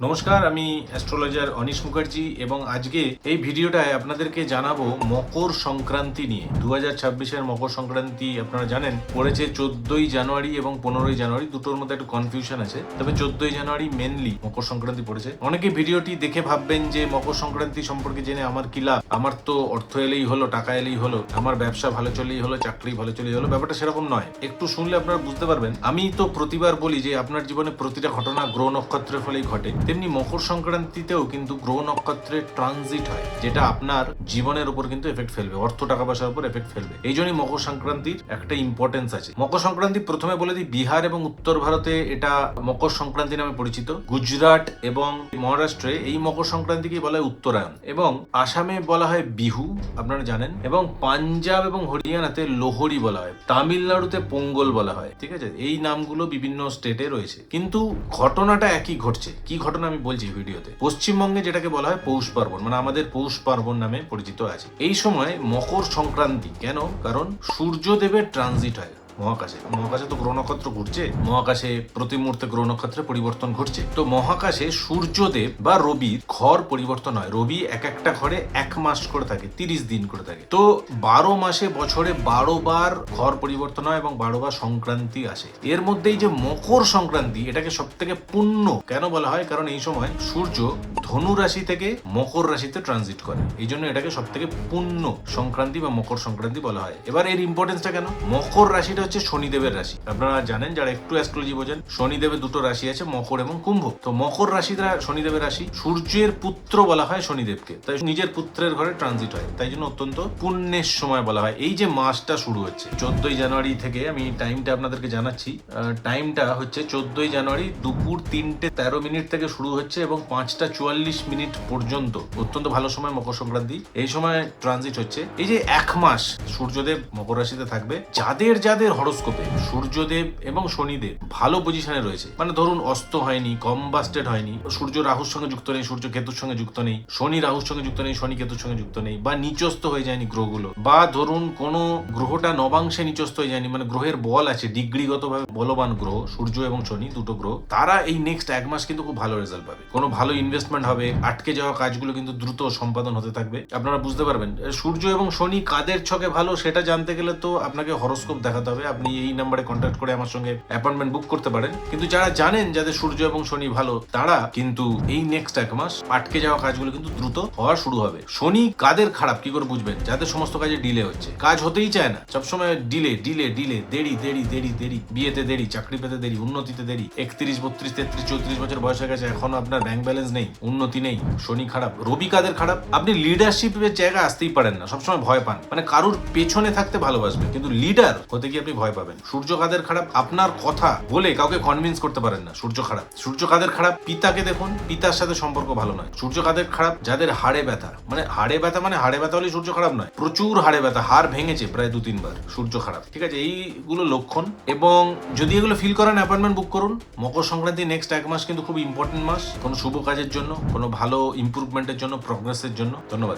নমস্কার, আমি astrologer anise Mukherjee এবং আজকে এই ভিডিওটায় আপনাদেরকে জানাব মকর সংক্রান্তি নিয়ে। দু হাজার ছাব্বিশের মকর সংক্রান্তি আপনারা জানেন, পড়েছে চোদ্দই জানুয়ারি এবং পনেরোই জানুয়ারি, দুটোর মধ্যে একটু কনফিউশন আছে। তবে চোদ্দই জানুয়ারি মেনলি মকর সংক্রান্তি পড়েছে। অনেকে ভিডিওটি দেখে ভাববেন যে মকর সংক্রান্তি সম্পর্কে জেনে আমার কি লাভ? আমার তো অর্থ এলেই হলো, টাকা এলেই হলো, আমার ব্যবসা ভালো চলেই হলো, চাকরি ভালো চলেই হলো, ব্যাপারটা সেরকম নয়। একটু শুনলে আপনারা বুঝতে পারবেন। আমি তো প্রতিবার বলি যে আপনার জীবনে প্রতিটা ঘটনা গ্রহ নক্ষত্রের ফলেই ঘটে। তেমনি মকর সংক্রান্তিতেও কিন্তু গ্রহ নক্ষত্রের ট্রানজিট হয়, যেটা আপনার জীবনের উপর কিন্তু এফেক্ট ফেলবে, অর্থ টাকা পয়সার উপর এফেক্ট ফেলবে। এই জন্যই মকর সংক্রান্তির একটা ইম্পর্টেন্স আছে। মকর সংক্রান্তি প্রথমে বলে দিই, বিহার এবং উত্তর ভারতে এটা মকর সংক্রান্তি নামে পরিচিত। গুজরাট এবং মহারাষ্ট্রে এই মকর সংক্রান্তিকে বলা হয় উত্তরায়ণ। এবং আসামে বলা হয় বিহু, আপনারা জানেন। এবং পাঞ্জাব এবং হরিয়ানাতে লোহরি বলা হয়। তামিলনাড়ুতে পোঙ্গল বলা হয়, ঠিক আছে? এই নামগুলো বিভিন্ন স্টেটে রয়েছে। কিন্তু ঘটনাটা একই ঘটছে। কি ঘটনা? আমি বলছি ভিডিওতে। পশ্চিমবঙ্গে যেটাকে বলা হয় পৌষ পার্বণ মানে আমাদের পৌষ পার্বণ নামে পরিচিত আছে। এই সময় মকর সংক্রান্তি, কেন? কারণ সূর্যদেবের ট্রানজিট হয়। মহাকাশে। মহাকাশে তো গ্রহ নক্ষত্র ঘুরছে মহাকাশে প্রতি মুহূর্তে গ্রহ নক্ষত্রের পরিবর্তন ঘটছে। তো মহাকাশে সূর্যদেব বা রবির ঘর পরিবর্তন হয়। রবি এক একটা ঘরে এক মাস করে থাকে, তিরিশ দিন করে থাকে। তো বারো মাসে বছরে বারো বার ঘর পরিবর্তন হয় এবং বারো বার সংক্রান্তি আসে। এর মধ্যেই যে মকর সংক্রান্তি, এটাকে সব থেকে পুণ্য কেন বলা হয়? কারণ এই সময় সূর্য ধনু রাশি থেকে মকর রাশিতে ট্রানজিট করে। এই জন্য এটাকে সব থেকে পুণ্য সংক্রান্তি বা মকর সংক্রান্তি বলা হয়। এবার এর ইম্পর্টেন্সটা কেন? মকর রাশিটা হচ্ছে শনিদেবের রাশি। আপনারা জানেন, যারা একটু অ্যাস্ট্রোলজি বোঝেন, শনিদেবের দুটো রাশি আছে, মকর এবং কুম্ভ। তো মকর রাশিটা শনিদেবের রাশি, সূর্যের পুত্র বলা হয় শনিদেবকে। তাই নিজের পুত্রের ঘরে ট্রানজিট হয়। তাই জন্য অত্যন্ত পুণ্যের সময় বলা হয়। এই যে মাসটা শুরু হচ্ছে, চোদ্দই জানুয়ারি থেকে আমি টাইমটা আপনাদেরকে জানাচ্ছি টাইমটা হচ্ছে চোদ্দই জানুয়ারি দুপুর তিনটে তেরো মিনিট থেকে শুরু হচ্ছে এবং পাঁচটা চুয়াল্লিশ মিনিট পর্যন্ত। অত্যন্ত ভালো সময় মকর সংক্রান্তি। এই সময় ট্রানজিট হচ্ছে। এই যে এক মাস সূর্যদেব মকর রাশিতে থাকবে, যাদের যাদের হরস্কোপে, সূর্যদেব এবং শনিদেব ভালো পজিশনে রয়েছে। মানে ধরুন, অস্ত হয়নি কম্বাস্টেড হয়নি, সূর্য রাহুর সঙ্গে যুক্ত নেই, সূর্য কেতুর সঙ্গে যুক্ত নেই, শনি রাহুর সঙ্গে যুক্ত নেই, শনি কেতুর সঙ্গে যুক্ত নেই, বা নিচস্ত হয়ে যায়নি গ্রহগুলো, বা ধরুন, কোনো গ্রহটা নবাংশে নিচস্ত হয়ে যায়নি মানে গ্রহের বল আছে, ডিগ্রিগতভাবে বলবান গ্রহ, সূর্য এবং শনি দুটো গ্রহ, তারা এই নেক্সট এক মাস কিন্তু খুব ভালো রেজাল্ট পাবে। কোনো ভালো ইনভেস্টমেন্ট হবে, আটকে যাওয়া কাজগুলো কিন্তু দ্রুত সম্পাদন হতে থাকবে। আপনারা বুঝতে পারবেন, সূর্য এবং শনি কাদের ছকে ভালো সেটা জানতে গেলে তো আপনাকে হরস্কোপ দেখাতে হবে। আপনি এই নাম্বারে কন্ট্যাক্ট করে আমার সঙ্গে অ্যাপয়েন্টমেন্ট বুক করতে পারেন। কিন্তু যারা জানেন যাদের সূর্য এবং শনি ভালো, তারা কিন্তু এই নেক্সট এক মাস আটকে যাওয়া কাজগুলো কিন্তু দ্রুত হওয়া শুরু হবে। শনি কাদের খারাপ, কি করে বুঝবেন? যাদের সমস্ত কাজে ডিলে হচ্ছে। কাজ হতেই চায় না। সবসময় ডিলে ডিলে ডিলে দেরি দেরি দেরি দেরি, বিয়েতে দেরি, চাকরি পেতে দেরি, উন্নতিতে দেরি, একত্রিশ, বত্রিশ, তেত্রিশ, চৌত্রিশ বছর বয়স হয়ে গেছে, এখনও আপনার ব্যাংক ব্যালেন্স নেই, উন্নতি নেই, শনি খারাপ, রবি কাদের খারাপ? আপনি লিডারশিপের জায়গায় আসতেই পারেন না, সবসময় ভয় পান। মানে কারুর পেছনে থাকতে ভালোবাসবেন, কিন্তু লিডার হতে গিয়ে আপনি ভয় পাবেন। সূর্য কাদের খারাপ? আপনার কথা বলে কাউকে কনভিন্স করতে পারেন না। সূর্য খারাপ। সূর্য কাদের খারাপ? পিতাকে দেখুন, পিতার সাথে সম্পর্ক ভালো নয়। সূর্য কাদের খারাপ? যাদের হাড়ে ব্যথা। মানে হাড়ে ব্যথা মানে হাড়ে ব্যথা হলে সূর্য খারাপ নয়। প্রচুর হাড়ে ব্যথা। হাড় ভেঙেছে প্রায় দু তিনবার সূর্য খারাপ। ঠিক আছে? এইগুলো লক্ষণ। এবং যদি এগুলো ফিল করেন অ্যাপয়েন্টমেন্ট বুক করুন। মকর সংক্রান্তি নেক্সট এক মাস কিন্তু খুব ইম্পর্টেন্ট মাস। কোনো শুভ কাজের জন্য, কোনো ভালো ইম্প্রুভমেন্টের জন্য প্রগ্রেসের জন্য। ধন্যবাদ।